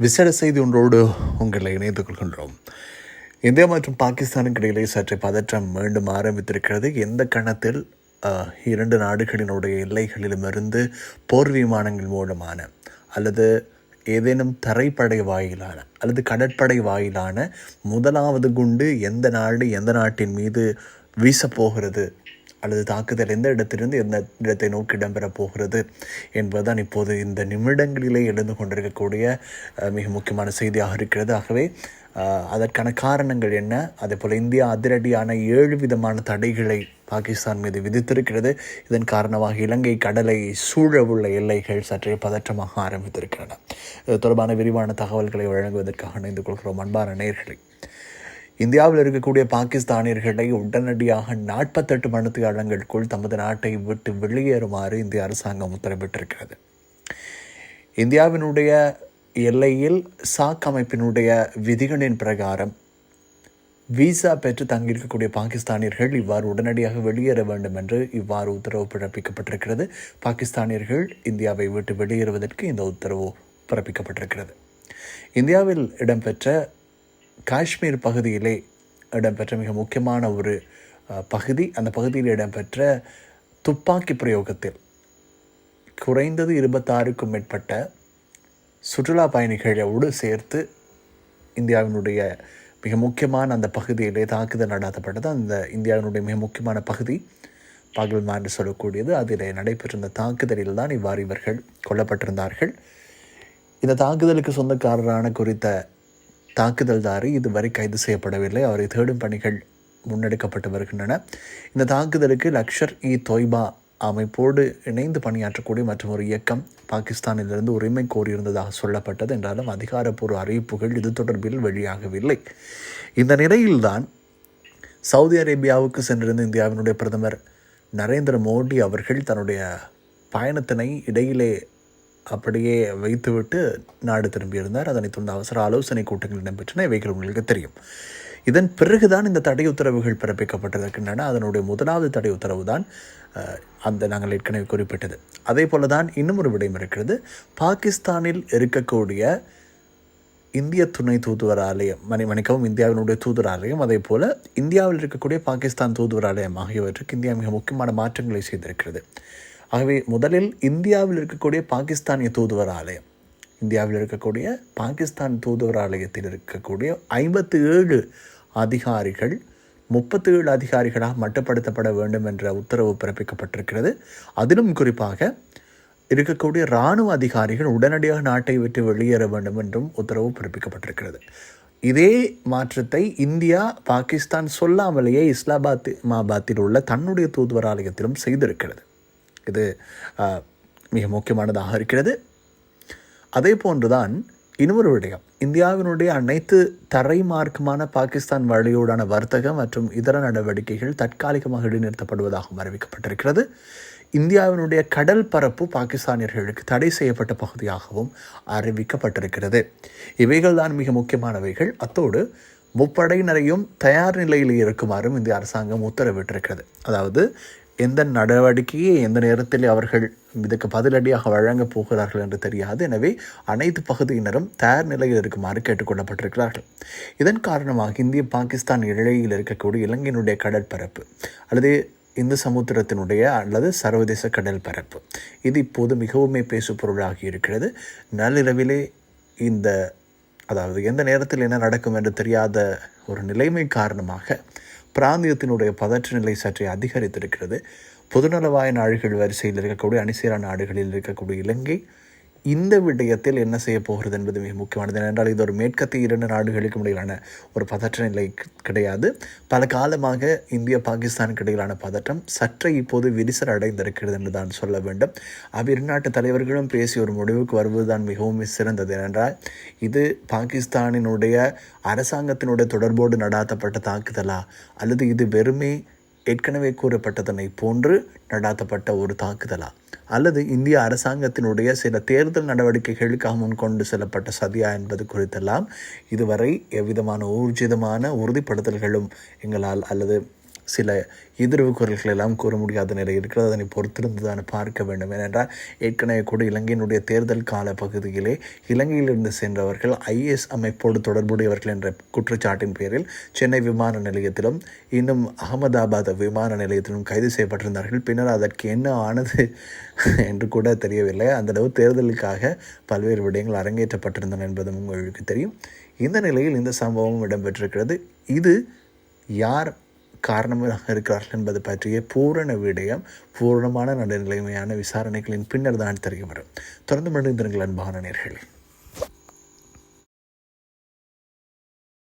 விசேட செய்தி ஒன்றோடு உங்களை இணைத்துக் கொள்கின்றோம். இந்தியா மற்றும் பாகிஸ்தானுக்கு இடையிலே சற்று பதற்றம் மீண்டும் ஆரம்பித்திருக்கிறது. எந்த கணத்தில் இரண்டு நாடுகளினுடைய எல்லைகளிலுமிருந்து போர் விமானங்கள் மூலமான அல்லது ஏதேனும் தரைப்படை வாயிலான அல்லது கடற்படை வாயிலான முதலாவது குண்டு எந்த நாடு எந்த நாட்டின் மீது வீசப்போகிறது அல்லது தாக்குதல் எந்த இடத்திலிருந்து எந்த இடத்தை நோக்கி இடம்பெறப் போகிறது என்பதுதான் இப்போது இந்த நிமிடங்களிலே எழுந்து கொண்டிருக்கக்கூடிய மிக முக்கியமான செய்தியாக இருக்கிறது. ஆகவே அதற்கான காரணங்கள் என்ன? அதே போல் இந்தியா அதிரடியான ஏழு விதமான தடைகளை பாகிஸ்தான் மீது விதித்திருக்கிறது. இதன் காரணமாக இலங்கை கடலை சூழவுள்ள எல்லைகள் சற்றே பதற்றமாக ஆரம்பித்திருக்கின்றன இது தொடர்பான விரிவான தகவல்களை வழங்குவதற்காக இணைந்து கொள்கிறோம் அன்பான நேர்களை இந்தியாவில் இருக்கக்கூடிய பாகிஸ்தானியர்களை உடனடியாக நாற்பத்தெட்டு மணித்தியாலங்களுக்குள் தமது நாட்டை விட்டு வெளியேறுமாறு இந்திய அரசாங்கம் உத்தரவிட்டிருக்கிறது. இந்தியாவினுடைய எல்லையில் சாக் அமைப்பினுடைய விதிகளின் பிரகாரம் விசா பெற்று தங்கியிருக்கக்கூடிய பாகிஸ்தானியர்கள் இவ்வாறு உடனடியாக வெளியேற வேண்டும் என்று இவ்வாறு உத்தரவு பிறப்பிக்கப்பட்டிருக்கிறது. பாகிஸ்தானியர்கள் இந்தியாவை விட்டு வெளியேறுவதற்கு இந்த உத்தரவு பிறப்பிக்கப்பட்டிருக்கிறது. இந்தியாவில் இடம்பெற்ற காஷ்மீர் பகுதியிலே இடம்பெற்ற மிக முக்கியமான ஒரு பகுதி. அந்த பகுதியில் இடம்பெற்ற துப்பாக்கி பிரயோகத்தில் குறைந்தது இருபத்தாறுக்கும் மேற்பட்ட சுற்றுலா பயணிகளோடு சேர்த்து இந்தியாவினுடைய மிக முக்கியமான அந்த பகுதியிலே தாக்குதல் நடாத்தப்பட்டது. அந்த இந்தியாவினுடைய மிக முக்கியமான பகுதி பகல்மா என்று சொல்லக்கூடியது. அதில் நடைபெற்றிருந்த தாக்குதலில் தான் இவ்வாறு இவர்கள் கொல்லப்பட்டிருந்தார்கள். இந்த தாக்குதலுக்கு சொந்தக்காரரான குறித்த தாக்குதல்தாரி இதுவரை கைது செய்யப்படவில்லை. அவரை தேடும் பணிகள் முன்னெடுக்கப்பட்டு வருகின்றன. இந்த தாக்குதலுக்கு லக்ஷர் இ தொய்பா அமைப்போடு இணைந்து பணியாற்றக்கூடிய மற்றும் ஒரு இயக்கம் பாகிஸ்தானிலிருந்து உரிமை கோரியிருந்ததாக சொல்லப்பட்டது. என்றாலும் அதிகாரப்பூர்வ அறிவிப்புகள் இது தொடர்பில் வெளியாகவில்லை. இந்த நிலையில்தான் சவுதி அரேபியாவுக்கு சென்றிருந்த இந்தியாவினுடைய பிரதமர் நரேந்திர மோடி அவர்கள் தன்னுடைய பயணத்தினை இடையிலே அப்படியே வைத்துவிட்டு நாடு திரும்பியிருந்தார் அதனைத் தொடர்ந்து அவசர ஆலோசனை கூட்டங்கள் இடம்பெற்றன. இவைகள் உங்களுக்கு தெரியும். இதன் பிறகுதான் இந்த தடை உத்தரவுகள் பிறப்பிக்கப்பட்டிருக்கின்றன. அதனுடைய முதலாவது தடை உத்தரவு தான் அந்த நாங்கள் ஏற்கனவே குறிப்பிட்டது. அதே போல தான் இன்னும் ஒரு விடயம் இருக்கிறது. பாகிஸ்தானில் இருக்கக்கூடிய இந்திய துணை தூதுவர் ஆலயம் மணி மணிக்கவும் இந்தியாவினுடைய தூதுவர் ஆலயம் அதே போல் இந்தியாவில் இருக்கக்கூடிய பாகிஸ்தான் தூதுவர் ஆலயம் ஆகியவற்றுக்கு இந்தியா மிக முக்கியமான மாற்றங்களை செய்திருக்கிறது. ஆகவே முதலில் இந்தியாவில் இருக்கக்கூடிய பாகிஸ்தானிய தூதுவர் ஆலயம். இந்தியாவில் இருக்கக்கூடிய பாகிஸ்தான் தூதுவர் ஆலயத்தில் இருக்கக்கூடிய ஐம்பத்து ஏழு அதிகாரிகள் முப்பத்தி ஏழு அதிகாரிகளாக மட்டுப்படுத்தப்பட வேண்டும் என்ற உத்தரவு பிறப்பிக்கப்பட்டிருக்கிறது. அதிலும் குறிப்பாக இருக்கக்கூடிய இராணுவ அதிகாரிகள் உடனடியாக நாட்டை விட்டு வெளியேற வேண்டும் என்றும் உத்தரவு பிறப்பிக்கப்பட்டிருக்கிறது. இதே மாற்றத்தை இந்தியா பாகிஸ்தான் சொல்லாமலேயே இஸ்லாபாத் மாபாத்தில் உள்ள தன்னுடைய தூதுவர் ஆலயத்திலும் செய்திருக்கிறது. இது மிக முக்கியமானதாக இருக்கிறது. அதே போன்றுதான் இன்னொரு விடயம் இந்தியாவினுடைய அனைத்து தரை மார்க்கமான பாகிஸ்தான் வழியோடான வர்த்தகம் மற்றும் இதர நடவடிக்கைகள் தற்காலிகமாக இடைநிறுத்தப்படுவதாகவும் அறிவிக்கப்பட்டிருக்கிறது. இந்தியாவினுடைய கடல் பரப்பு பாகிஸ்தானியர்களுக்கு தடை செய்யப்பட்ட பகுதியாகவும் அறிவிக்கப்பட்டிருக்கிறது. இவைகள் தான் மிக முக்கியமானவைகள். அத்தோடு முப்படையினரையும் தயார் நிலையில் இருக்குமாறும் இந்திய அரசாங்கம் உத்தரவிட்டிருக்கிறது. அதாவது எந்த நடவடிக்கையை எந்த நேரத்தில் அவர்கள் இதுக்கு பதிலடியாக வழங்கப் போகிறார்கள் என்று தெரியாது. எனவே அனைத்து பகுதியினரும் தயார் நிலையில் இருக்குமாறு கேட்டுக்கொள்ளப்பட்டிருக்கிறார்கள் இதன் காரணமாக இந்திய பாகிஸ்தான் எல்லையில் இருக்கக்கூடிய இலங்கையினுடைய கடற்பரப்பு அல்லது இந்து சமுத்திரத்தினுடைய அல்லது சர்வதேச கடல் பரப்பு இது இப்போது மிகவுமே பேசு பொருளாகி இருக்கிறது. நள்ளிரவிலே இந்த அதாவது எந்த நேரத்தில் என்ன நடக்கும் என்று தெரியாத ஒரு நிலைமை காரணமாக பிராந்தியத்தினுடைய பதற்ற நிலை சற்றே அதிகரித்திருக்கிறது. பொதுநலவாய நாடுகள் வரிசையில் இருக்கக்கூடிய அணிசேரா நாடுகளில் இருக்கக்கூடிய இலங்கை இந்த விடயத்தில் என்ன செய்ய போகிறது என்பது மிக முக்கியமானது. ஏனென்றால் இது ஒரு மேற்கத்திய இரண்டு நாடுகளுக்கும் இடையிலான ஒரு பதற்ற நிலை கிடையாது. பல காலமாக இந்திய பாகிஸ்தானுக்கு இடையிலான பதற்றம் சற்றே இப்போது விரிசல் அடைந்திருக்கிறது என்று தான் சொல்ல வேண்டும். அவ்விரு நாட்டு தலைவர்களும் பேசி ஒரு முடிவுக்கு வருவதுதான் மிகவும் சிறந்தது. ஏனென்றால் இது பாகிஸ்தானினுடைய அரசாங்கத்தினுடைய தொடர்போடு நடாத்தப்பட்ட தாக்குதலா? அல்லது இது வெறுமே ஏற்கனவே கூறப்பட்டதனை போன்று நடாத்தப்பட்ட ஒரு தாக்குதலா? அல்லது இந்திய அரசாங்கத்தினுடைய சில தேர்தல் நடவடிக்கைகளுக்காக முன்கொண்டு செல்லப்பட்ட சதியா என்பது குறித்தெல்லாம் இதுவரை எவ்விதமான ஊர்ஜிதமான உறுதிப்படுத்தல்களும் எங்களால் அல்லது சில எதிர்வு குரல்கள் எல்லாம் கூற முடியாத நிலை இருக்கிறது. அதனை பொறுத்திருந்து தான் பார்க்க வேண்டும். ஏனென்றால் ஏற்கனவே கூட இலங்கையினுடைய தேர்தல் கால பகுதியிலே இலங்கையிலிருந்து சென்றவர்கள் ஐஎஸ் அமைப்போடு தொடர்புடையவர்கள் என்ற குற்றச்சாட்டின் பேரில் சென்னை விமான நிலையத்திலும் இன்னும் அகமதாபாத் விமான நிலையத்திலும் கைது செய்யப்பட்டிருந்தார்கள். பின்னர் அதற்கு என்ன ஆனது என்று கூட தெரியவில்லை. அந்தளவு தேர்தலுக்காக பல்வேறு விடயங்கள் அரங்கேற்றப்பட்டிருந்தன என்பதும் உங்களுக்கு தெரியும். இந்த நிலையில் இந்த சம்பவம் இடம்பெற்றிருக்கிறது. இது யார் காரணமாக இருக்கிறார்கள் என்பது பற்றிய பூரண விடயம் பூரணமான நடுநிலைமையான விசாரணைகளின் பின்னர் தான் தெரிய வரும். தொடர்ந்து மனிதர்கள் அன்பான நேர்களே.